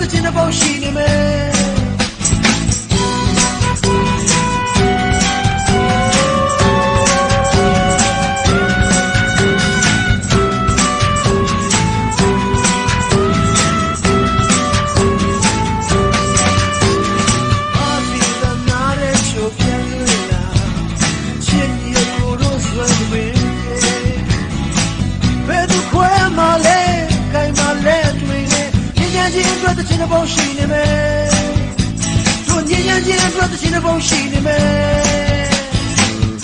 တဲ့ချင်းတဲ့ပုံရှိနေမယ်အာဒီကနာရဲချိုပြန်လာချင်းရကိုရိုးဆွဲမ 说的心的风信你们，祝你年轻人说的心的风信你们。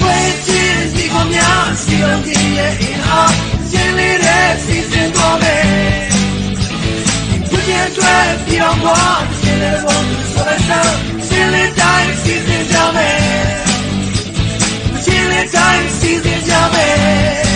为今的光明，希望的也一样，经历的其实多美。不见穿皮包裹，心里我说的声，心里在心里较美，心里在心里较美。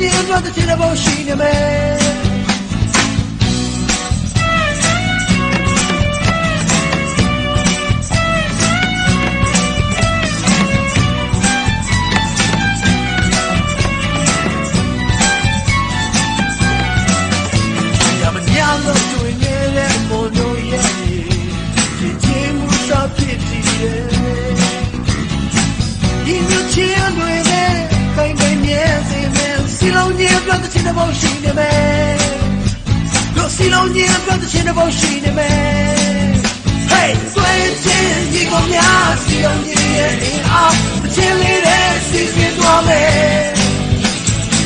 မြင်တော့တစ်ချိန်တော့ရှိနေမယ် ဖို့ရှိနေမယ်တို့စီလုံးညင်းပြောတဲ့ချင်းဖို့ရှိနေမယ် Hey ဆွေးချင်းဒီကောင်များစီလုံးညင်းရဲ့အင်အားမချင်းလေးတဲ့စီစဉ်သွားမယ်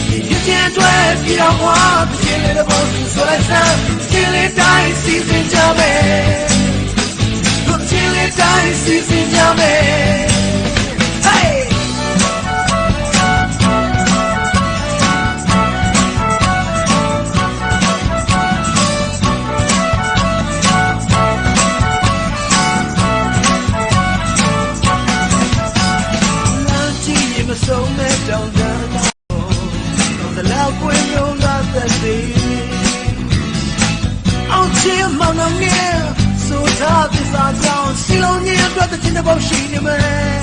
ဒီပြည့်ချင်းတွေပြတော်မွားချင်းလေးတဲ့ဘုံဆွဲဆန်းချင်းလေးတိုင်းစီစဉ်ကြမယ်တို့ချင်းလေးတိုင်းစီစဉ်ကြမယ် လုံးကြီးအတွက်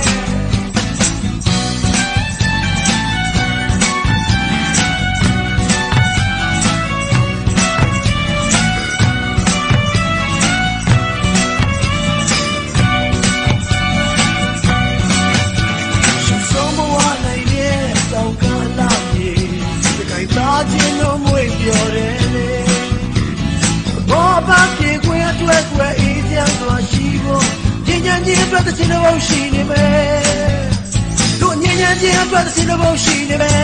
အတွက်တစ်စင်းလုံးရှိနေမယ်တို့ညဉ့်ညံခြင်းအတွက်တစ်စင်းလုံးရှိနေမယ်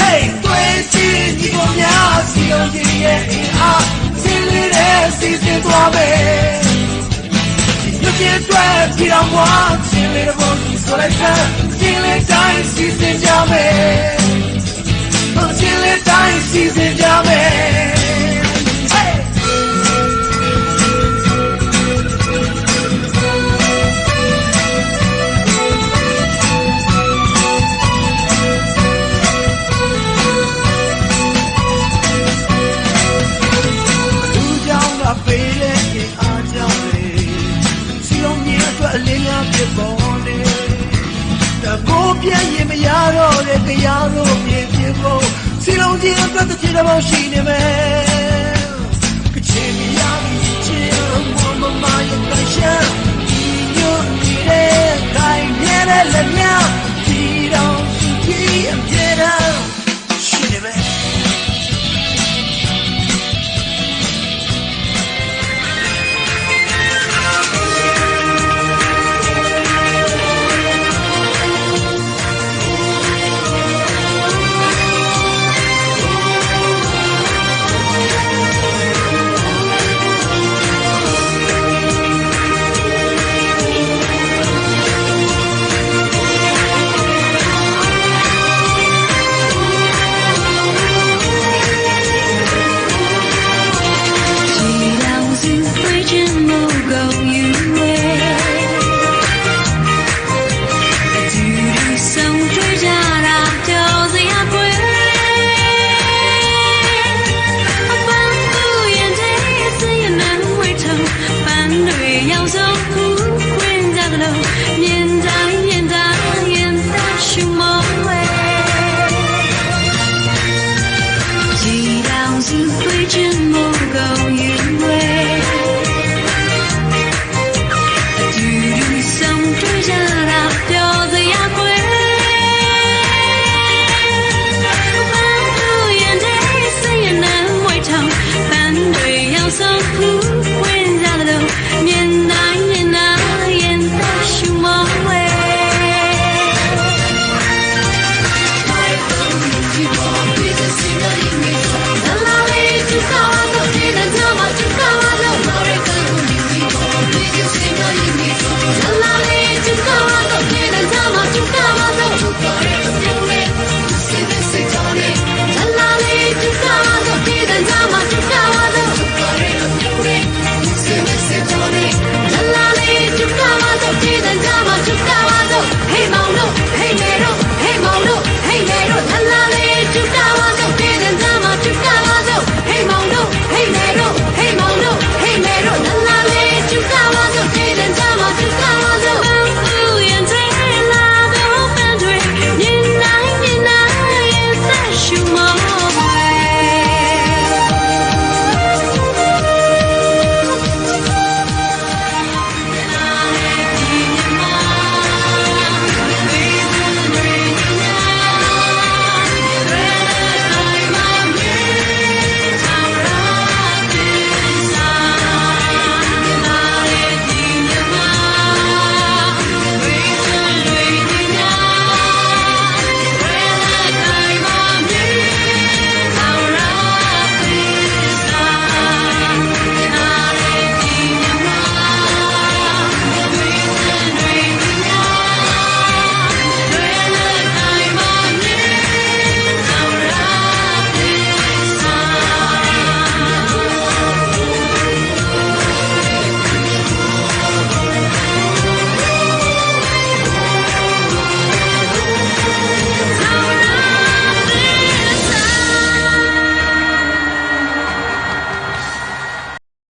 Hey တွေ့ချင်ဒီပေါ်များစီအောင်ကြီးရဲ့အင်အားစီလေးတဲ့စီစဉ်သွားပဲဒီညဉ့်အတွက်ပြည်တော်မှာစီလေးတဲ့ဘုံကြီးဆိုလိုက်တဲ့ ပြည့်ရင်မရတော့တဲ့တရားတို့ပြည့်ပြည့်ဖို့စီလုံးကြီးအတွက်တစ်ချိန်တော့ရှိနေမယ်ကချင်မရဘူးချင်မမမရဲ့ကရှမ်းဒီညိုနေတဲ့ခိုင်မြဲတဲ့လက်များဒီ ချင်းမို့ကောင်းယူ